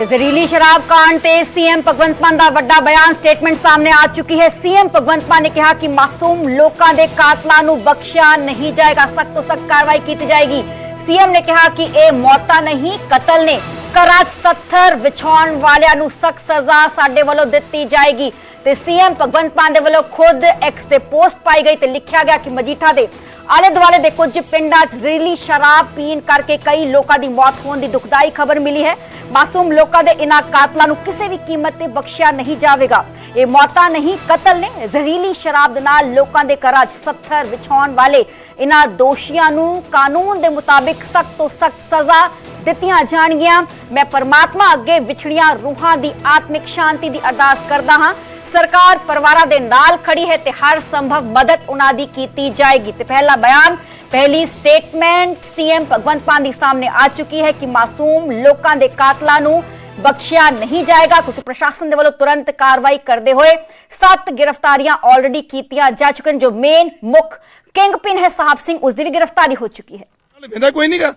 ਜ਼ਹਿਰੀਲੀ ਸ਼ਰਾਬ ਕਾਂਡ ਤੇ ਸੀਐਮ ਭਗਵੰਤ ਮਾਨ ਦਾ ਵੱਡਾ ਬਿਆਨ ਸਟੇਟਮੈਂਟ ਸਾਹਮਣੇ ਆ ਚੁੱਕੀ ਹੈ। ਸੀਐਮ ਭਗਵੰਤ ਮਾਨ ਨੇ ਕਿਹਾ ਕਿ ਮਾਸੂਮ ਲੋਕਾਂ ਦੇ ਕਾਤਲਾਂ ਨੂੰ ਬਖਸ਼ਿਆ ਨਹੀਂ ਜਾਏਗਾ। ਸਖਤ ਤੋਂ ਸਖਤ ਕਾਰਵਾਈ ਕੀਤੀ ਜਾਏਗੀ। ਸੀਐਮ ਨੇ ਕਿਹਾ ਕਿ ਇਹ ਮੌਤਾਂ ਨਹੀਂ, ਕਤਲ ਨੇ। ਘਰਾਂ 'ਚ 70 ਵਿਛਾਉਣ ਵਾਲਿਆਂ ਨੂੰ ਸਖਤ ਸਜ਼ਾ ਸਾਡੇ ਵੱਲੋਂ ਦਿੱਤੀ ਜਾਏਗੀ। ਤੇ ਸੀਐਮ ਭਗਵੰਤ ਮਾਨ ਦੇ ਵੱਲੋਂ ਖੁਦ ਐਕਸ ਤੇ ਪੋਸਟ ਪਾਈ ਗਈ ਤੇ ਲਿਖਿਆ ਗਿਆ ਕਿ ਮਜੀਠਾ ਦੇ ਆਲੇ ਦੁਆਲੇ ਦੇ ਕੁਝ ਪਿੰਡਾਂ 'ਚ ਜ਼ਹਿਰੀਲੀ ਸ਼ਰਾਬ ਪੀਣ ਕਰਕੇ ਕਈ ਲੋਕਾਂ ਦੀ ਮੌਤ ਹੋਣ ਦੀ ਦੁਖਦਾਈ ਖਬਰ ਮਿਲੀ ਹੈ। ਮਾਸੂਮ ਲੋਕਾਂ ਦੇ ਇਨ੍ਹਾਂ ਕਾਤਲਾਂ ਨੂੰ ਕਿਸੇ ਵੀ ਕੀਮਤ ਤੇ ਬਖਸ਼ਿਆ ਨਹੀਂ ਜਾਵੇਗਾ। ਇਹ ਮੌਤਾਂ ਨਹੀਂ, ਕਤਲ ਨੇ ਜ਼ਹਿਰੀਲੀ ਸ਼ਰਾਬ ਦੇ ਨਾਲ ਲੋਕਾਂ ਦੇ ਘਰਾਂ 'ਚ 70 ਵਿਛਾਉਣ ਵਾਲੇ ਇਨ੍ਹਾਂ ਦੋਸ਼ੀਆਂ ਨੂੰ ਕਾਨੂੰਨ ਦੇ ਮੁਤਾਬਿਕ ਸਖਤ ਤੋਂ ਸਖਤ ਸਜ਼ਾ ਦਿੱਤੀਆਂ ਜਾਣਗੀਆਂ। ਮੈਂ ਪਰਮਾਤਮਾ ਅੱਗੇ ਵਿਛੜੀਆਂ ਰੂਹਾਂ ਦੀ ਆਤਮਿਕ ਸ਼ਾਂਤੀ ਦੀ ਅਰਦਾਸ ਕਰਦਾ ਹਾਂ। ਸਰਕਾਰ ਪਰਿਵਾਰਾਂ ਦੇ ਨਾਲ ਖੜੀ ਹੈ ਤੇ ਹਰ ਸੰਭਵ ਮਦਦ ਉਹਨਾਂ ਦੀ ਕੀਤੀ ਜਾਏਗੀ। ਤੇ ਪਹਿਲਾ ਬਿਆਨ, ਪਹਿਲੀ ਸਟੇਟਮੈਂਟ ਸੀਐਮ ਭਗਵੰਤ ਮਾਨ ਦੀ ਸਾਹਮਣੇ ਆ ਚੁੱਕੀ ਹੈ ਕਿ ਮਾਸੂਮ ਲੋਕਾਂ ਦੇ ਕਾਤਲਾਂ ਨੂੰ ਬਖਸ਼ਿਆ ਨਹੀਂ ਜਾਏਗਾ ਕਿਉਂਕਿ ਪ੍ਰਸ਼ਾਸਨ ਦੇ ਵੱਲੋਂ ਤੁਰੰਤ ਕਾਰਵਾਈ ਕਰਦੇ ਹੋਏ ਸੱਤ ਗ੍ਰਿਫਤਾਰੀਆਂ ਆਲਰੇਡੀ ਕੀਤੀਆਂ ਜਾ ਚੁੱਕੀਆਂ ਜੋ ਮੇਨ ਮੁੱਖ ਕਿੰਗ ਕਿੰਗਪਿਨ ਹੈ, ਸਾਹਿਬ ਸਿੰਘ, ਉਸ ਦੀ ਵੀ ਗ੍ਰਿਫਤਾਰੀ ਹੋ ਚੁੱਕੀ ਹੈ। ਹਲੇ ਕੋਈ ਨਹੀਂਗਾ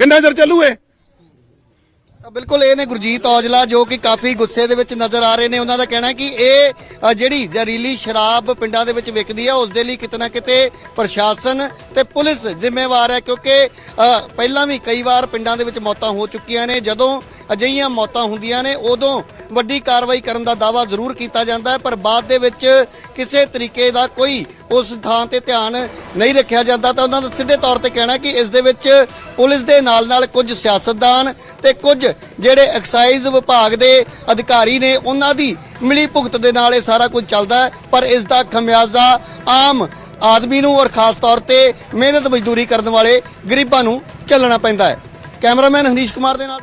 ਕਿੰਨਾ ਚਿਰ ਚੱਲੂ ਇਹ ਬਿਲਕੁਲ ਇਹ ਨੇ ਗੁਰਜੀਤ ਔਜਲਾ ਜੋ ਕਿ ਕਾਫੀ ਗੁੱਸੇ ਦੇ ਵਿੱਚ ਨਜ਼ਰ ਆ ਰਹੇ ਨੇ। ਉਹਨਾਂ ਦਾ ਕਹਿਣਾ ਕਿ ਇਹ ਜਿਹੜੀ ਜ਼ਹਿਰੀਲੀ ਸ਼ਰਾਬ ਪਿੰਡਾਂ ਦੇ ਵਿੱਚ ਵਿਕਦੀ ਹੈ ਉਸ ਦੇ ਲਈ ਕਿਤੇ ਨਾ ਕਿਤੇ ਪ੍ਰਸ਼ਾਸਨ ਤੇ ਪੁਲਿਸ ਜ਼ਿੰਮੇਵਾਰ ਹੈ ਕਿਉਂਕਿ ਪਹਿਲਾਂ ਵੀ ਕਈ ਵਾਰ ਪਿੰਡਾਂ ਦੇ ਵਿੱਚ ਮੌਤਾਂ ਹੋ ਚੁੱਕੀਆਂ ਨੇ। ਜਦੋਂ ਅਜਿਹੀਆਂ ਮੌਤਾਂ ਹੁੰਦੀਆਂ ਨੇ, ਉਦੋਂ ਵੱਡੀ ਕਾਰਵਾਈ ਕਰਨ ਦਾ ਦਾਵਾ ਜ਼ਰੂਰ ਕੀਤਾ ਜਾਂਦਾ ਹੈ, ਪਰ ਬਾਅਦ ਦੇ ਵਿੱਚ ਕਿਸੇ ਤਰੀਕੇ ਦਾ ਕੋਈ ਉਸ ਥਾਂ ਤੇ ਧਿਆਨ ਨਹੀਂ ਰੱਖਿਆ ਜਾਂਦਾ, ਤਾਂ ਉਹਨਾਂ ਦਾ ਸਿੱਧੇ ਤੌਰ ਤੇ ਕਹਿਣਾ ਕਿ ਇਸ ਦੇ ਵਿੱਚ ਪੁਲਿਸ ਦੇ ਨਾਲ ਨਾਲ ਕੁਝ ਸਿਆਸਤਦਾਨ ਤੇ ਕੁਝ ਜਿਹੜੇ ਐਕਸਾਈਜ਼ ਵਿਭਾਗ ਦੇ ਅਧਿਕਾਰੀ ਨੇ, ਉਹਨਾਂ ਦੀ ਮਿਲੀ ਭੁਗਤ ਦੇ ਨਾਲ ਇਹ ਸਾਰਾ ਕੁਝ ਚੱਲਦਾ ਹੈ, ਪਰ ਇਸ ਦਾ ਖਮਿਆਜ਼ਾ ਆਮ ਆਦਮੀ ਨੂੰ ਔਰ ਖਾਸ ਤੌਰ ਤੇ ਮਿਹਨਤ ਮਜ਼ਦੂਰੀ ਕਰਨ ਵਾਲੇ ਗਰੀਬਾਂ ਨੂੰ ਚੱਲਣਾ ਪੈਂਦਾ ਹੈ। ਕੈਮਰਾਮੈਨ ਹਨੀਸ਼ ਕੁਮਾਰ ਦੇ ਨਾਲ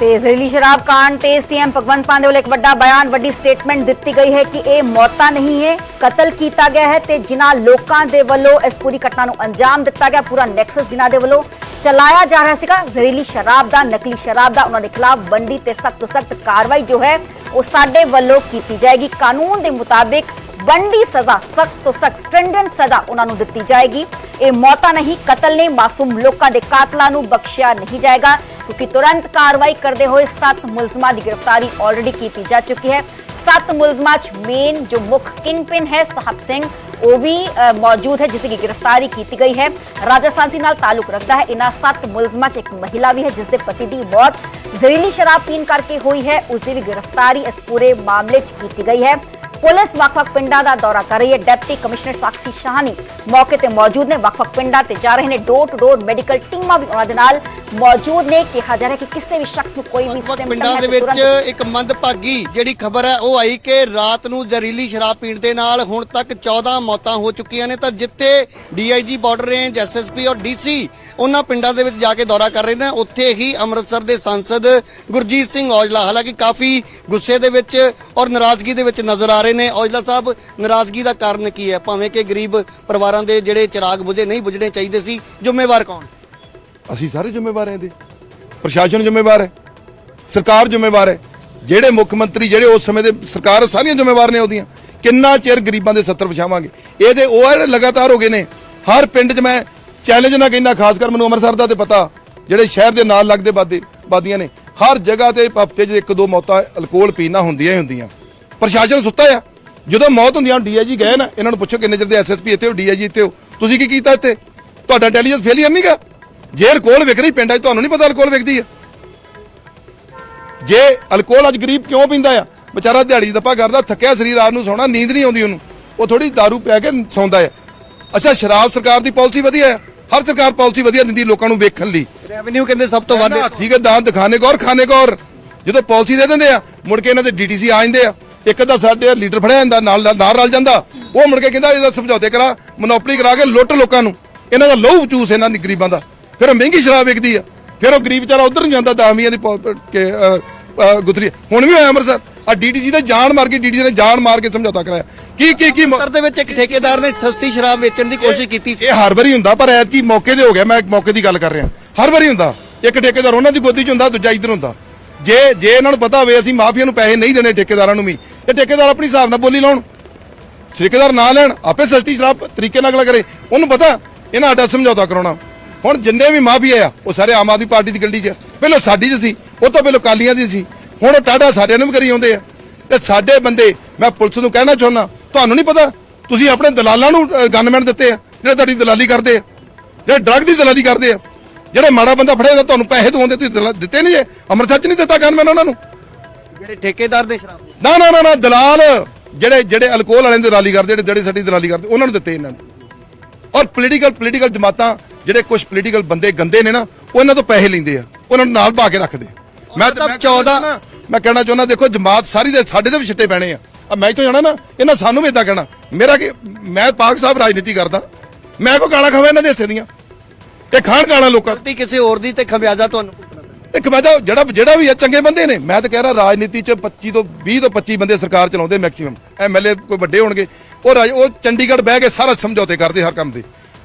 ਤੇ ਜ਼ਹਿਰੀਲੀ ਸ਼ਰਾਬ ਕਾਂਡ ਤੇ ਸੀਐਮ ਭਗਵੰਤ ਮਾਨ ਦੇ ਵੱਲੋਂ ਇੱਕ ਵੱਡਾ ਬਿਆਨ, ਵੱਡੀ ਸਟੇਟਮੈਂਟ ਦਿੱਤੀ ਗਈ ਹੈ ਕਿ ਇਹ ਮੌਤਾਂ ਨਹੀਂ ਹੈ ਕਤਲ ਕੀਤਾ ਗਿਆ ਹੈ ਤੇ ਜਿਨ੍ਹਾਂ ਲੋਕਾਂ ਦੇ ਵੱਲੋਂ ਇਸ ਪੂਰੀ ਘਟਨਾ ਨੂੰ ਅੰਜਾਮ ਦਿੱਤਾ ਗਿਆ, ਪੂਰਾ ਨੈਕਸਸ ਜਿਨ੍ਹਾਂ ਦੇ ਵੱਲੋਂ ਚਲਾਇਆ ਜਾ ਰਿਹਾ ਸੀਗਾ। ਜ਼ਹਿਰੀਲੀ ਸ਼ਰਾਬ ਦਾ, ਨਕਲੀ ਸ਼ਰਾਬ ਦਾ ਉਹਨਾਂ ਦੇ ਖਿਲਾਫ ਬੰਦੀ ਤੇ ਸਖਤ ਤੋਂ ਸਖਤ ਕਾਰਵਾਈ ਜੋ ਹੈ, ਉਹ ਸਾਡੇ ਵੱਲੋਂ ਕੀਤੀ ਜਾਏਗੀ। ਕਾਨੂੰਨ ਦੇ ਮੁਤਾਬਿਕ ਬੰਦੀ ਸਜ਼ਾ ਸਖਤ ਤੋਂ ਸਖਤ ਸਟ੍ਰਿੰਜੈਂਟ ਸਜ਼ਾ ਉਹਨਾਂ ਨੂੰ ਦਿੱਤੀ ਜਾਏਗੀ। ਇਹ ਮੌਤਾਂ ਨਹੀਂ, ਕਤਲ ਨੇ ਮਾਸੂਮ ਲੋਕਾਂ ਦੇ ਕਾਤਲਾਂ ਨੂੰ ਬਖਸ਼ਿਆ ਨਹੀਂ ਜਾਏਗਾ। ਕਿਉਂਕਿ ਤੁਰੰਤ ਕਾਰਵਾਈ ਕਰਦੇ ਹੋਏ ਸੱਤ ਮੁਲਜ਼ਮਾਂ ਦੀ ਗ੍ਰਿਫਤਾਰੀ ਆਲਰੇਡੀ ਕੀਤੀ ਜਾ ਚੁੱਕੀ ਹੈ ਸੱਤ ਮੁਲਜ਼ਮਾਂ 'ਚ ਮੇਨ ਜੋ ਮੁੱਖ ਕਿੰਗਪਿਨ ਹੈ ਸਾਹਿਬ ਸਿੰਘ ਉਹ ਵੀ ਅ, ਮੌਜੂਦ ਹੈ ਜਿਸ ਦੀ ਗ੍ਰਿਫਤਾਰੀ ਕੀਤੀ ਗਈ ਹੈ ਰਾਜਸਥਾਨ ਸੀ ਨਾਲ ਤਾਲੁਕ ਰੱਖਦਾ ਹੈ ਇਹਨਾਂ ਸੱਤ ਮੁਲਜ਼ਮਾਂ 'ਚ ਇੱਕ ਮਹਿਲਾ ਵੀ ਹੈ ਜਿਸ ਦੇ ਪਤੀ ਦੀ ਮੌਤ ਜ਼ਹਿਰੀਲੀ ਸ਼ਰਾਬ ਪੀਣ ਕਰਕੇ ਹੋਈ ਹੈ ਉਸ ਦੀ ਵੀ ਗ੍ਰਿਫਤਾਰੀ ਇਸ ਪੂਰੇ ਮਾਮਲੇ 'ਚ ਕੀਤੀ ਗਈ ਹੈ ਪੁਲਿਸ ਵੱਖ-ਵੱਖ ਪਿੰਡਾਂ ਦਾ ਦੌਰਾ ਕਰ ਰਹੀ ਹੈ। ਡਿਪਟੀ ਕਮਿਸ਼ਨਰ ਸਾਕਸ਼ੀ ਸ਼ਾਹਨੀ ਮੌਕੇ ਤੇ ਮੌਜੂਦ ਨੇ। ਵੱਖ-ਵੱਖ ਪਿੰਡਾਂ ਤੇ ਜਾ ਰਹੇ ਨੇ। ਡੋਰ ਟੂ ਡੋਰ ਮੈਡੀਕਲ ਟੀਮਾਂ ਵੀ ਉਹਨਾਂ ਦੇ ਨਾਲ ਮੌਜੂਦ ਨੇ। ਕਿਹਾ ਜਾ ਰਿਹਾ ਕਿ ਕਿਸੇ ਵੀ ਸ਼ਖਸ ਨੂੰ ਕੋਈ ਵੀ symptom ਪਿੰਡਾਂ ਦੇ ਵਿੱਚ ਇੱਕ ਮੰਦਭਾਗੀ ਜਿਹੜੀ ਖਬਰ ਹੈ ਉਹ ਆਈ ਕਿ ਰਾਤ ਨੂੰ ਜ਼ਹਿਰੀਲੀ ਸ਼ਰਾਬ ਪੀਣ ਦੇ ਨਾਲ ਹੁਣ ਤੱਕ 14 ਮੌਤਾਂ ਹੋ ਚੁੱਕੀਆਂ ਨੇ। ਤਾਂ ਜਿੱਥੇ ਡੀਆਈਜੀ ਬਾਰਡਰ ਰੇਂਜ ਐਸਐਸਪੀ ਔਰ ਡੀਸੀ ਉਹਨਾਂ ਪਿੰਡਾਂ ਦੇ ਵਿੱਚ ਜਾ ਕੇ ਦੌਰਾ ਕਰ ਰਹੇ ਨੇ। ਉੱਥੇ ਹੀ ਅੰਮ੍ਰਿਤਸਰ ਦੇ ਸੰਸਦ ਗੁਰਜੀਤ ਸਿੰਘ ਔਜਲਾ, ਹਾਲਾਂਕਿ ਕਾਫੀ ਗੁੱਸੇ ਦੇ ਵਿੱਚ ਔਰ ਨਾਰਾਜ਼ਗੀ ਦੇ ਵਿੱਚ ਨਜ਼ਰ ਆ ਰਹੇ ਨੇ। ਔਜਲਾ ਸਾਹਿਬ, ਨਾਰਾਜ਼ਗੀ ਦਾ ਕਾਰਨ ਕੀ ਹੈ? ਭਾਵੇਂ ਕਿ ਗਰੀਬ ਪਰਿਵਾਰਾਂ ਦੇ ਜਿਹੜੇ ਚਿਰਾਗ ਬੁਝੇ ਨਹੀਂ ਬੁਝਣੇ ਚਾਹੀਦੇ ਸੀ, ਜ਼ਿੰਮੇਵਾਰ ਕੌਣ? ਅਸੀਂ ਸਾਰੇ ਜ਼ਿੰਮੇਵਾਰ ਹਾਂ ਇਹਦੇ। ਪ੍ਰਸ਼ਾਸਨ ਜ਼ਿੰਮੇਵਾਰ ਹੈ। ਸਰਕਾਰ ਜ਼ਿੰਮੇਵਾਰ ਹੈ। ਜਿਹੜੇ ਮੁੱਖ ਮੰਤਰੀ ਜਿਹੜੇ ਉਸ ਸਮੇਂ ਦੇ ਸਰਕਾਰ ਸਾਰੀਆਂ ਜ਼ਿੰਮੇਵਾਰ ਨੇ ਉਹਦੀਆਂ। ਕਿੰਨਾ ਚਿਰ ਗਰੀਬਾਂ ਦੇ 70 ਵਿਛਾਵਾਂਗੇ ਇਹਦੇ ਉਹ ਆ ਲਗਾਤਾਰ ਹੋ ਗਏ ਨੇ। ਹਰ ਪਿੰਡ 'ਚ ਮੈਂ ਚੈਲੰਜ ਨਾ ਕਹਿੰਦਾ, ਖਾਸ ਕਰ ਮੈਨੂੰ ਅੰਮ੍ਰਿਤਸਰ ਦਾ ਤੇ ਪਤਾ, ਜਿਹੜੇ ਸ਼ਹਿਰ ਦੇ ਨਾਲ ਲੱਗਦੇ ਬਾਦੇ, ਬਾਦੀਆਂ ਨੇ, ਹਰ ਜਗ੍ਹਾ ਤੇ ਹਫ਼ਤੇ 'ਚ ਇੱਕ ਦੋ ਮੌਤਾਂ ਅਲਕੋਹਲ ਪੀਣਾ ਹੁੰਦੀਆਂ ਹੀ ਹੁੰਦੀਆਂ। ਪ੍ਰਸ਼ਾਸਨ ਸੁੱਤਾ ਆ। ਜਦੋਂ ਮੌਤ ਹੁੰਦੀ ਆ ਡੀਆਈਜੀ ਗਏ ਨਾ, ਇਹਨਾਂ ਨੂੰ ਪੁੱਛੋ ਕਿੰਨੇ ਚਿਰ ਦੇ ਐਸਐਸਪੀ ਇੱਥੇ ਹੋ ਡੀਆਈਜੀ ਇੱਥੇ ਹੋ। ਤੁਸੀਂ ਕੀ ਕੀਤਾ ਇੱਥੇ? ਤੁਹਾਡਾ ਇੰਟੈਲੀਜੈਂਸ ਫੇਲੀਅਰ ਨਹੀਂਗਾ ਜੇ ਅਲਕੋਹਲ ਵਿਕ ਰਹੀ ਪਿੰਡਾਂ 'ਚ, ਤੁਹਾਨੂੰ ਨਹੀਂ ਪਤਾ ਅਲਕੋਹਲ ਵਿਕਦੀ ਆ। ਜੇ ਅਲਕੋਹਲ ਅੱਜ ਗਰੀਬ ਕਿਉਂ ਪੀਂਦਾ ਆ? ਵਿਚਾਰਾ ਦਿਹਾੜੀ ਦੱਪਾ ਕਰਦਾ, ਥੱਕਿਆ ਸਰੀਰ ਰਾਤ ਨੂੰ ਸੌਣਾ, ਨੀਂਦ ਨਹੀਂ ਆਉਂਦੀ ਉਹਨੂੰ। ਉਹ ਥੋੜੀ दारू ਪੈ ਕੇ ਸੌਂਦਾ ਆ। ਅੱਛਾ, ਸ਼ਰਾਬ ਸਰਕਾਰ ਦੀ ਪਾਲਿਸੀ ਵਧੀਆ ਆ। ਹਰ ਸਰਕਾਰ ਪਾਲਿਸੀ ਵਧੀਆ ਦਿੰਦੀ ਲੋਕਾਂ ਨੂੰ ਵੇਖਣ ਲਈ। ਰੈਵਨਿਊ ਕਹਿੰਦੇ ਸਭ ਤੋਂ ਵੱਧ ਠੀਕ ਹੈ ਦਾਨ ਦਿਖਾਣੇ ਕੋ ਔਰ ਖਾਣੇ ਕੋ ਔਰ ਜਦੋਂ ਪਾਲਿਸੀ ਦੇ ਦਿੰਦੇ ਆ ਮੁੜ ਕੇ ਇਹਨਾਂ ਦੇ ਡੀਟੀਸੀ ਆ ਜਾਂਦੇ ਆ। ਇੱਕ ਅੱਧਾ ਸਾਡੇ ਲੀਡਰ ਫੜਿਆ ਜਾਂਦਾ ਨਾਲ ਨਾਲ ਰਲ ਜਾਂਦਾ। ਉਹ ਮੁੜ ਕੇ ਕਹਿੰਦਾ ਇਹਦਾ ਸਮਝੌਤੇ ਕਰਾ ਮਨੋਪਲੀ ਕਰਾ ਕੇ ਲੁੱਟ ਲੋਕਾਂ ਨੂੰ। ਇਹਨਾਂ ਦਾ ਲਹੂ ਚੂਸ ਇਹਨਾਂ ਦੀ ਗਰੀਬਾਂ ਦਾ। ਫਿਰ ਮਹਿੰਗੀ ਸ਼ਰਾਬ ਵਿਕਦੀ ਆ। ਫਿਰ ਉਹ ਗਰੀਬ ਵਿਚਾਰਾ ਉਧਰ ਨੂੰ ਜਾਂਦਾ ਦਾਮੀਆਂ ਦੀ ਗੁਥਰੀ ਹੁਣ ਵੀ ਹੋਇਆ ਅੰਮ੍ਰਿਤਸਰ। ਆ ਡੀਟੀਸੀ ਤੇ ਜਾਨ ਮਾਰ ਕੇ ਡੀਟੀਸੀ ਨੇ ਜਾਨ ਮਾਰ ਕੇ ਸਮਝੌਤਾ ਕਰਾਇਆ। ਕੀ ਕੀ ਕੀ ਅੰਮ੍ਰਿਤਸਰ ਦੇ ਵਿੱਚ ਇੱਕ ਠੇਕੇਦਾਰ ਨੇ ਸਸਤੀ ਸ਼ਰਾਬ ਵੇਚਣ ਦੀ ਕੋਸ਼ਿਸ਼ ਕੀਤੀ। ਇਹ ਹਰ ਵਾਰੀ ਹੁੰਦਾ ਪਰ ਐਤਕੀ ਮੌਕੇ ਤੇ ਹੋ ਗਿਆ ਮੈਂ ਇੱਕ ਮੌਕੇ ਦੀ ਗੱਲ ਕਰ ਰਿਹਾ। ਹਰ ਵਾਰੀ ਹੁੰਦਾ। ਇੱਕ ਠੇਕੇਦਾਰ ਉਹਨਾਂ ਦੀ ਗੋਦੀ 'ਚ ਹੁੰਦਾ ਦੂਜਾ ਇੱਧਰ ਹੁੰਦਾ। ਜੇ ਜੇ ਇਹਨਾਂ ਨੂੰ ਪਤਾ ਹੋਵੇ ਅਸੀਂ ਮਾਫੀਆ ਨੂੰ ਪੈਸੇ ਨਹੀਂ ਦੇਣੇ ਠੇਕੇਦਾਰਾਂ ਨੂੰ ਵੀ ਤੇ ਠੇਕੇਦਾਰ ਆਪਣੀ ਹਿਸਾਬ ਨਾਲ ਬੋਲੀ ਲਾਉਣ। ਠੇਕੇਦਾਰ ਨਾ ਲੈਣ ਆਪੇ ਸਸਤੀ ਸ਼ਰਾਬ ਤਰੀਕੇ ਨਾਲ ਅਗਲਾ ਕਰੇ। ਉਹਨੂੰ ਪਤਾ ਇਹਨਾਂ ਸਾਡਾ ਸਮਝੌਤਾ ਕਰਾਉਣਾ। ਹੁਣ ਜਿੰਨੇ ਵੀ ਮਾਫੀਆ ਆ ਉਹ ਸਾਰੇ ਆਮ ਆਦਮੀ ਪਾਰਟੀ ਦੀ ਗੱਡੀ 'ਚ। ਪਹਿਲਾਂ ਸਾਡੀ 'ਚ ਸੀ ਉਹ ਤੋਂ ਪਹਿਲਾਂ ਕਾਲੀਆਂ ਦੀ ਸੀ। ਹੁਣ ਉਹ ਟਾਟਾ ਸਾਰਿਆਂ ਨੂੰ ਵੀ ਕਰੀ ਆਉਂਦੇ ਆ। ਤੇ ਸਾਡੇ ਬੰਦੇ ਮੈਂ ਪੁਲਿਸ ਨੂੰ ਕਹਿਣਾ ਚਾਹੁੰਦਾ ਤੁਹਾਨੂੰ ਨਹੀਂ ਪਤਾ ਤੁਸੀਂ ਆਪਣੇ ਦਲਾਲਾਂ ਨੂੰ ਗਨਮੈਨ ਦਿੱਤੇ ਆ ਜਿਹੜੇ ਤੁਹਾਡੀ ਦਲਾਲੀ ਕਰਦੇ ਆ ਜਿਹੜੇ ਡਰੱਗ ਦੀ ਦਲਾਲੀ ਕਰਦੇ ਆ। ਜਿਹੜੇ ਮਾੜਾ ਬੰਦਾ ਫੜਿਆ ਜਾਂਦਾ ਤੁਹਾਨੂੰ ਪੈਸੇ ਦਵਾਉਂਦੇ ਤੁਸੀਂ ਦਿੱਤੇ ਨਹੀਂ ਜੇ ਅੰਮ੍ਰਿਤਸਰ 'ਚ ਨਹੀਂ ਦਿੱਤਾ ਗਨਮੈਨ ਉਹਨਾਂ ਨੂੰ। ਜਿਹੜੇ ਠੇਕੇਦਾਰ ਦੇ ਸ਼ਰਾਬ ਨਾ ਨਾ ਨਾ ਨਾ ਦਲਾਲ ਜਿਹੜੇ ਜਿਹੜੇ ਅਲਕੋਹਲ ਵਾਲਿਆਂ ਦੀ ਦਲਾਲੀ ਕਰਦੇ ਜਿਹੜੇ ਜਿਹੜੇ ਸਾਡੀ ਦਲਾਲੀ ਕਰਦੇ ਉਹਨਾਂ ਨੂੰ ਦਿੱਤੇ ਇਹਨਾਂ ਨੇ। ਔਰ ਪੋਲੀਟੀਕਲ ਪੋਲੀਟੀਕਲ ਜਮਾਤਾਂ ਜਿਹੜੇ ਕੁਝ ਪੋਲੀਟੀਕਲ ਬੰਦੇ ਗੰਦੇ ਨੇ ਨਾ ਉਹ ਇਹਨਾਂ ਤੋਂ ਪੈਸੇ ਲੈਂਦੇ ਆ ਉਹਨਾਂ ਨੂੰ ਨਾਲ ਪਾ ਕੇ ਰੱਖਦੇ। ਮੈਂ ਮਤਲਬ ਮੈਂ 14 ਨਾ, ਮੈਂ ਕਹਿਣਾ ਚਾਹੁੰਦਾ ਦੇਖੋ ਜਮਾਤ ਸਾਰੀ ਦੇ ਸਾਡੇ ਦੇ ਵੀ ਛਿੱਟੇ ਪੈਣੇ ਆ। ਆ ਮੈਂ ਤੋਂ ਜਾਣਾ ਨਾ? ਇਹਨਾਂ ਸਾਨੂੰ ਵੀ ਇਦਾਂ ਕਹਿਣਾ। ਮੇਰਾ ਕਿ ਮੈਂ ਪਾਕ ਸਾਹਿਬ ਰਾਜਨੀਤੀ ਕਰਦਾ। ਮੈਂ ਕੋ ਗਾਲਾਂ ਖਾਵਾਂ ਇਹਨਾਂ ਦੇ ਹਿੱਸੇ ਦੀਆਂ। ਇਹ ਖਾਣ ਗਾਲਾਂ ਲੋਕਾਂ ਗਲਤੀ ਕਿਸੇ ਹੋਰ ਦੀ ਤੇ ਖਮਿਆਜ਼ਾ ਤੁਹਾਨੂੰ। ਇੱਕ ਮੈਂ ਤਾਂ ਜਿਹੜਾ ਜਿਹੜਾ ਵੀ ਆ ਚੰਗੇ ਬੰਦੇ ਨੇ। ਮੈਂ ਤਾਂ ਕਹਿ ਰਿਹਾ ਰਾਜਨੀਤੀ ਚ 25 ਤੋਂ 20 ਤੋਂ 25 ਬੰਦੇ ਸਰਕਾਰ ਚਲਾਉਂਦੇ ਮੈਕਸਿਮਮ ਐਮਐਲਏ ਕੋਈ ਵੱਡੇ ਹੋਣਗੇ। ਉਹ ਰਾਜ ਉਹ ਚੰਡੀਗੜ੍ਹ ਬਹਿ ਕੇ ਸਾਰਾ ਸਮਝੌਤੇ ਕਰਦੇ ਹਰ ਕੰਮ ਦੇ।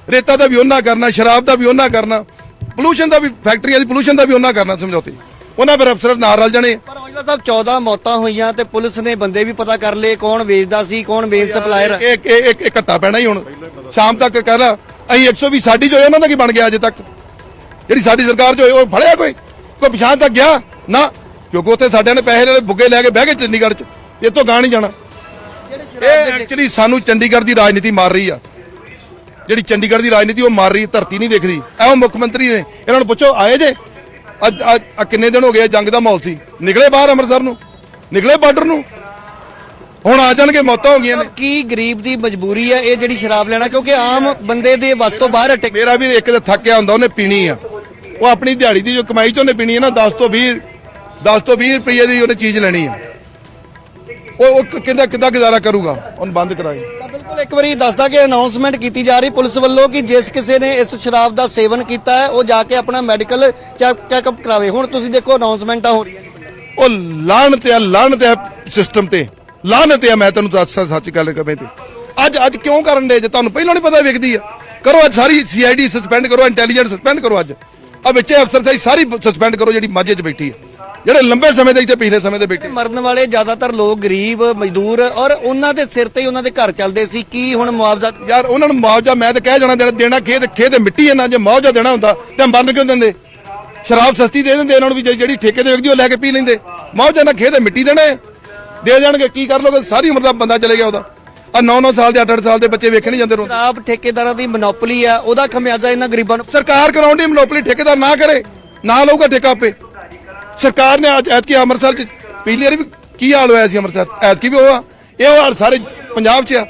ਰੇਤਾ ਦਾ ਵੀ ਉਹਨਾਂ ਕਰਨਾ ਸ਼ਰਾਬ ਦਾ ਵੀ ਉਹਨਾਂ ਕਰਨਾ ਪੋਲੂਸ਼ਨ ਦਾ ਵੀ ਫੈਕਟਰੀਆਂ ਦੀ ਪੋਲੂਸ਼ਨ ਦਾ ਵੀ ਉਹਨਾਂ ਕਰਨਾ ਸਮਝੌਤੇ। ਉਹਨਾਂ ਫਿਰ ਅਫਸਰ ਨਾਲ ਰਲ ਜਾਣੇ। ਔਜਲਾ ਸਾਹਿਬ 14 ਮੌਤਾਂ ਹੋਈਆਂ ਤੇ ਪੁਲਿਸ ਨੇ ਬੰਦੇ ਵੀ ਪਤਾ ਕਰ ਲਏ ਕੌਣ ਵੇਚਦਾ ਸੀ ਕੌਣ ਮੇਨ ਸਪਲਾਇਰ ਇੱਕ ਇੱਕ ਇੱਕ ਘੱਟਾ ਪੈਣਾ ਹੀ ਹੁਣ। ਸ਼ਾਮ ਤੱਕ ਕਹਿ ਲਾ ਅਸੀਂ 120 ਸਾਡੀ ਜੋ ਉਹਨਾਂ ਦਾ ਕੀ ਬਣ ਗਿਆ ਅਜੇ ਤੱਕ? ਜਿਹੜੀ ਸਾਡੀ ਸਰਕਾਰ ਜੋ ਉਹ ਫੜਿਆ ਕੋਈ? ਕੋਈ ਪਛਾਣ ਤੱਕ ਗਿਆ? ਨਾ। ਕਿਉਂਕਿ ਉੱਥੇ ਸਾਡਿਆਂ ਨੇ ਪੈਸੇ ਲੈ ਬੁੱਗੇ ਲੈ ਕੇ ਬਹਿ ਗਏ ਚੰਡੀਗੜ੍ਹ 'ਚ। ਇਹ ਤੋਂ ਗਾਂ ਨਹੀਂ ਜਾਣਾ। ਇਹ ਐਕਚੁਅਲੀ ਸਾਨੂੰ ਚੰਡੀਗੜ੍ਹ ਦੀ ਰਾਜਨੀਤੀ ਮਾਰ ਰਹੀ ਆ। ਜਿਹੜੀ ਚੰਡੀਗੜ੍ਹ ਦੀ ਰਾਜਨੀਤੀ ਉਹ ਮਾਰ ਰਹੀ ਧਰਤੀ ਨਹੀਂ ਵੇਖਦੀ ਐਵੇਂ ਮੁੱਖ ਮੰਤਰੀ ਨੇ ਇਹਨਾਂ ਨੂੰ ਪੁੱਛੋ ਆਏ ਜੇ? ਅੱਜ ਕਿੰਨੇ ਦਿਨ ਹੋ ਗਏ ਜੰਗ ਦਾ ਮਾਹੌਲ ਸੀ? ਨਿਕਲੇ ਬਾਹਰ ਅੰਮ੍ਰਿਤਸਰ ਨੂੰ? ਨਿਕਲੇ ਬਾਰਡਰ ਨੂੰ? ਹੁਣ ਆ ਜਾਣਗੇ ਮੌਤਾਂ ਹੋ ਗਈਆਂ ਨੇ। ਕੀ ਗਰੀਬ ਦੀ ਮਜਬੂਰੀ ਹੈ ਇਹ ਜਿਹੜੀ ਸ਼ਰਾਬ ਲੈਣਾ? ਕਿਉਂਕਿ ਆਮ ਬੰਦੇ ਦੇ ਵੱਸ ਤੋਂ ਬਾਹਰ ਅਟਕ ਮੇਰਾ ਵੀ ਇੱਕ ਤੇ ਥੱਕਿਆ ਹੁੰਦਾ ਉਹਨੇ ਪੀਣੀ ਆ। ਉਹ ਆਪਣੀ ਦਿਹਾੜੀ ਦੀ ਜੋ ਕਮਾਈ ਚ ਉਹਨੇ ਪੀਣੀ ਹੈ ਨਾ 10 ਤੋਂ 20 10 ਤੋਂ 20 ਰੁਪਏ ਦੀ ਉਹਨੇ ਚੀਜ਼ ਲੈਣੀ ਆ। ਉਹ ਉਹ ਕਿੰਦਾ ਕਿੱਦਾਂ ਗੁਜ਼ਾਰਾ ਕਰੂਗਾ? ਉਹਨੂੰ ਬੰਦ ਕਰਾਏ ਬਿਲਕੁਲ ਇੱਕ ਵਾਰੀ ਦੱਸਦਾ ਕਿ ਅਨਾਉਂਸਮੈਂਟ ਕੀਤੀ ਜਾ ਰਹੀ ਪੁਲਿਸ ਵੱਲੋਂ ਕਿ ਜਿਸ ਕਿਸੇ ਨੇ ਇਸ ਸ਼ਰਾਬ ਦਾ ਸੇਵਨ ਕੀਤਾ ਹੈ, ਉਹ ਜਾ ਕੇ ਆਪਣਾ ਮੈਡੀਕਲ ਚੈੱਕਅਪ ਕਰਾਵੇ। ਹੁਣ ਤੁਸੀਂ ਦੇਖੋ ਅਨਾਉਂਸਮੈਂਟਾਂ ਹੋ ਰਹੀਆਂ ਉਹ ਲਾਹਨਤ ਆ ਲਾਹਨਤ ਆ ਸਿਸਟਮ ਤੇ। ਲਾਹਨਤ ਆ, ਮੈਂ ਤੈਨੂੰ ਦੱਸਾਂ ਸੱਚ ਗੱਲ ਕਵੇਂ ਤੇ। ਅੱਜ ਅੱਜ ਕਿਉਂ ਕਰਨ ਦੇ ਜੇ? ਤੁਹਾਨੂੰ ਪਹਿਲਾਂ ਨਹੀਂ ਪਤਾ ਵਿਕਦੀ ਆ। ਕਰੋ ਅੱਜ ਸਾਰੀ ਸੀਆਈਡੀ ਸਸਪੈਂਡ ਕਰੋ ਇੰਟੈਲੀਜੈਂਸ ਸਸਪੈਂਡ ਕਰੋ ਅੱਜ। ਆ ਵਿੱਚੇ ਅਫਸਰ ਸਾਰੀ ਸਸਪੈਂਡ ਕਰੋ ਜਿਹੜੀ ਮਾਝੇ 'ਚ ਬੈਠੀ ਆ। ਜਿਹੜੇ ਲੰਬੇ ਸਮੇਂ ਦੇ ਇੱਥੇ ਪਿਛਲੇ ਸਮੇਂ ਦੇ ਬੈਠੇ ਮਰਨ ਵਾਲੇ ਜ਼ਿਆਦਾਤਰ ਲੋਕ ਗਰੀਬ ਮਜ਼ਦੂਰ ਔਰ ਉਹਨਾਂ ਦੇ ਸਿਰ ਤੇ ਹੀ ਉਹਨਾਂ ਦੇ ਘਰ ਚੱਲਦੇ ਸੀ। ਕੀ ਹੁਣ ਮੁਆਵਜ਼ਾ? ਯਾਰ ਉਹਨਾਂ ਨੂੰ ਮੁਆਵਜ਼ਾ ਮੈਂ ਤਾਂ ਕਹਿ ਜਾਣਾ ਦੇਣਾ ਦੇਣਾ ਖੇਤ ਖੇਤ ਮਿੱਟੀ ਹੈ ਨਾ ਜੇ ਮੁਆਵਜ਼ਾ ਦੇਣਾ ਹੁੰਦਾ ਤਾਂ ਬੰਦ ਕਿਉਂ ਦਿੰਦੇ? ਸ਼ਰਾਬ ਸਸਤੀ ਦੇ ਦਿੰਦੇ ਇਹਨਾਂ ਨੂੰ ਵੀ ਜਿਹੜੀ- ਠੇਕੇ ਦੇ ਵਿਕਦੀ ਉਹ ਲੈ ਕੇ ਪੀ ਲੈਂਦੇ। ਮੁਆਵਜ਼ਾ ਨਾ ਖੇਤ ਮਿੱਟੀ ਦੇਣਾ। ਦੇ ਜਾਣਗੇ ਕੀ ਕਰ ਲੋਗੇ? ਸਾਰੀ ਉਮਰ ਦਾ ਬੰਦਾ ਚਲੇ ਗਿਆ ਉਹਦਾ। ਆ 9-9 ਸਾਲ ਦੇ 8-8 ਸਾਲ ਦੇ ਬੱਚੇ ਵੇਖੇ ਨਹੀਂ ਜਾਂਦੇ ਰੋ ਸ਼ਰਾਬ ਠੇਕੇਦਾਰਾਂ ਦੀ ਮੋਨੋਪੋਲੀ ਆ ਉਹਦਾ ਖਮਿਆਜ਼ਾ ਇਹਨਾਂ ਗਰੀਬਾਂ ਨੂੰ ਸਰਕਾਰ ਕਰਾਉਂਦੀ ਮਨੋਪਲੀ ਠੇਕੇਦਾਰ ਨਾ ਕਰੇ ਨਾ ਲਊਗਾ ਠੇਕਾ ਆਪੇ। ਸਰਕਾਰ ਨੇ ਅੱਜ ਐਤਕੀ ਅੰਮ੍ਰਿਤਸਰ ਚ ਪਿਛਲੀ ਵਾਰੀ ਵੀ ਕੀ ਹਾਲ ਹੋਇਆ ਸੀ ਅੰਮ੍ਰਿਤਸਰ? ਐਤਕੀ ਵੀ ਉਹ ਆ। ਇਹ ਹਾਲ ਸਾਰੇ ਪੰਜਾਬ 'ਚ ਆ।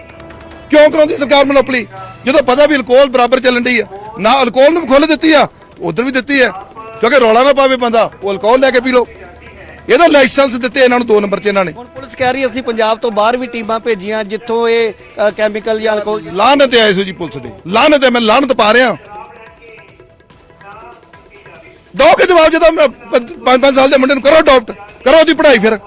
ਕਿਉਂ ਕਰਾਉਂਦੀ ਸਰਕਾਰ ਮਨੋਪਲੀ? ਜਦੋਂ ਪਤਾ ਵੀ ਅਲਕੋਹਲ ਬਰਾਬਰ ਚੱਲਣ ਡਈ ਆ ਨਾ ਅਲਕੋਹਲ ਨੂੰ ਖੁੱਲ ਦਿੱਤੀ ਆ ਉਧਰ ਵੀ ਦਿੱਤੀ ਆ। ਕਿਉਂਕਿ ਰੌਲਾ ਨਾ ਪਾਵੇ ਬੰਦਾ ਉਹ ਅਲਕੋਹਲ ਲੈ ਕੇ ਪੀ ਲਓ। ਇਹਦਾ ਲਾਇਸੈਂਸ ਦਿੱਤੇ ਇਹਨਾਂ ਨੂੰ ਦੋ ਨੰਬਰ 'ਚ ਇਹਨਾਂ ਨੇ। ਹੁਣ ਪੁਲਿਸ ਕਹਿ ਰਹੀ ਅਸੀਂ ਪੰਜਾਬ ਤੋਂ ਬਾਹਰ ਵੀ ਟੀਮਾਂ ਭੇਜੀਆਂ ਜਿੱਥੋਂ ਇਹ ਕੈਮੀਕਲ ਜਾਂ ਅਲਕੋਹਲ ਲਾਹਨਤ ਹੈ ਸੋ ਜੀ ਪੁਲਿਸ ਦੇ। ਲਾਹਨਤ ਹੈ ਮੈਂ ਲਾਹਨਤ ਪਾ ਰਿਹਾ। ਦੋ ਕੇ ਜਵਾਬ ਜਦੋਂ ਮੈਂ ਪੰਜ ਪੰਜ ਸਾਲ ਦੇ ਮੁੰਡੇ ਨੂੰ ਕਰੋ ਅਡਾਪਟ ਕਰੋ ਉਹਦੀ ਪੜ੍ਹਾਈ ਫਿਰ।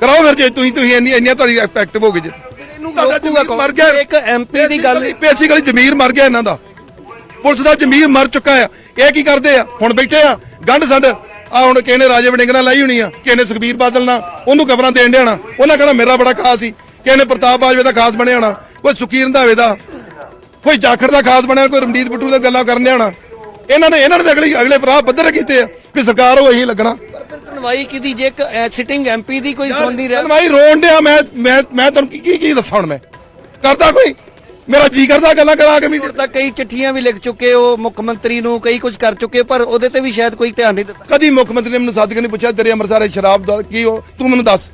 ਕਰਾਓ ਫਿਰ ਜੇ ਤੁਸੀਂ ਤੁਸੀਂ ਇੰਨੀ ਇੰਨੀਆਂ ਤੁਹਾਡੀ ਐਕਟਿਵ ਹੋ ਗਏ ਜੇ। ਇਹਨੂੰ? ਮਰ ਗਿਆ? ਇੱਕ MP ਦੀ ਗੱਲ- ਬੇਸਿਕਲੀ ਜ਼ਮੀਰ ਮਰ ਗਿਆ ਇਹਨਾਂ ਦਾ। ਪੁਲਿਸ ਦਾ ਜ਼ਮੀਰ ਮਰ ਚੁੱਕਾ ਆ। ਇਹ ਕੀ ਕਰਦੇ ਆ? ਹੁਣ ਬੈਠੇ ਆ ਗੰਢ ਸੰਡ ਆ ਹੁਣ ਕਿਸੇ ਨੇ ਰਾਜੇ ਵੜਿੰਗ ਨਾਲ ਲਾਈ ਹੋਣੀ ਆ? ਕਿਸੇ ਨੇ ਸੁਖਬੀਰ ਬਾਦਲ ਨਾਲ? ਉਹਨੂੰ ਖਬਰਾਂ ਦੇਣ ਦੇਣਾ ਉਹਨਾਂ ਕਹਿੰਦਾ ਮੇਰਾ ਬੜਾ ਖਾਸ ਸੀ। ਕਿਸੇ ਨੇ ਪ੍ਰਤਾਪ ਬਾਜਵੇ ਦਾ ਖਾਸ ਬਣਿਆ ਹੋਣਾ? ਕੋਈ ਸੁਖੀ ਰੰਧਾਵੇ ਦਾ? ਕੋਈ ਜਾਖੜ ਦਾ ਖਾਸ ਬਣਿਆ ਕੋਈ ਰਮਨੀਤ ਬਿੱਟੂ ਦਾ ਗੱਲਾਂ ਕਰਨ ਹੋਣਾ? ਇਹਨਾਂ ਨੇ ਇਹਨਾਂ ਨੇ ਤਾਂ ਅਗਲੇ ਅਗਲੇ ਭਰਾ ਪੱਧਰ ਕੀਤੇ ਆ ਵੀ ਸਰਕਾਰ ਉਹ ਇਹੀ ਲੱਗਣਾ। ਸੁਣਵਾਈ ਕਿਦੀ ਜੇ ਇੱਕ ਸਿਟਿੰਗ ਐਮਪੀ ਦੀ ਕੋਈ ਸੁਣਦੀ ਰਿਹਾ ਭਾਈ ਰੋਣ ਡਿਆ ਮੈਂ ਮੈਂ ਮੈਂ ਤੁਹਾਨੂੰ ਕੀ ਕੀ ਕੀ ਦੱਸਾਂ ਹੁਣ ਮੈਂ? ਕਰਦਾ ਕੋਈ? ਮੇਰਾ ਜੀ ਕਰਦਾ ਗੱਲਾਂ ਕਰਾ ਕੇ ਮੀਡੀਆ ਤਾਂ ਕਈ ਚਿੱਠੀਆਂ ਵੀ ਲਿਖ ਚੁੱਕੇ ਹੋ ਮੁੱਖ ਮੰਤਰੀ ਨੂੰ ਕਈ ਕੁਝ ਕਰ ਚੁੱਕੇ ਪਰ ਉਹਦੇ ਤੇ ਵੀ ਸ਼ਾਇਦ ਕੋਈ ਧਿਆਨ ਨਹੀਂ ਦਿੱਤਾ। ਕਦੀ ਮੁੱਖ ਮੰਤਰੀ ਨੇ ਮੈਨੂੰ ਸੱਦ ਕੇ ਨਹੀਂ ਪੁੱਛਿਆ ਤੇਰੇ ਅੰਮ੍ਰਿਤਸਰ ਸ਼ਰਾਬ ਦਾ ਕੀ ਹੋ ਤੂੰ ਮੈਨੂੰ ਦੱਸ।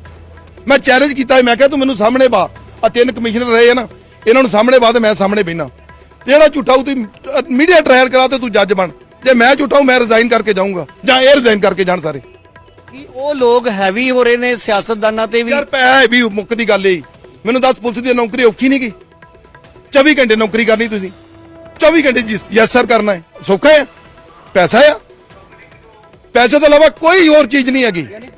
ਮੈਂ ਚੈਲੰਜ ਕੀਤਾ ਮੈਂ ਕਿਹਾ ਤੂੰ ਮੈਨੂੰ ਸਾਹਮਣੇ ਬਾ। ਆ ਤਿੰਨ ਕਮਿਸ਼ਨਰ ਰਹੇ ਆ ਨਾ ਇਹਨਾਂ ਨੂੰ ਸਾਹਮਣੇ ਬਾ ਤੇ ਮੈਂ ਸਾਹਮਣੇ ਬੈਣਾ ਜਿਹੜਾ ਝੂਠਾ ਉਹ ਤੂੰ ਮੀਡੀਆ ਟ੍ਰਾਇਲ ਕਰਾ ਤੇ ਤੂੰ ਜੱਜ ਬਣ। ਜੇ ਮੈਂ ਝੂਠਾ ਹੂੰ ਮੈਂ ਰਿਜ਼ਾਈਨ ਕਰਕੇ ਜਾਊਂਗਾ। ਜਾਂ ਇਹ ਰਿਜ਼ਾਈਨ ਕਰਕੇ ਜਾਣ ਸਾਰੇ। ਕਿ ਉਹ ਲੋਕ ਹੈਵੀ ਹੋ ਰਹੇ ਨੇ ਸਿਆਸਤਦਾਨਾਂ ਤੇ ਵੀ? ਯਾਰ ਪੈ ਵੀ ਮੁੱਕ ਦੀ ਗੱਲ ਏ। ਮੈਨੂੰ ਦੱਸ ਪੁਲਿਸ ਦੀ ਨੌਕਰੀ ਔਖੀ ਨਹੀਂ ਗਈ 24 ਘੰਟੇ ਨੌਕਰੀ ਕਰਨੀ ਤੁਸੀਂ। 24 ਘੰਟੇ ਯੈਸ ਸਰ ਕਰਨਾ ਹੈ ਸੌਖਾ ਹੈ ਪੈਸਾ ਹੈ ਪੈਸੇ ਤੋਂ ਇਲਾਵਾ ਕੋਈ ਹੋਰ ਚੀਜ਼ ਨਹੀਂ ਹੈਗੀ।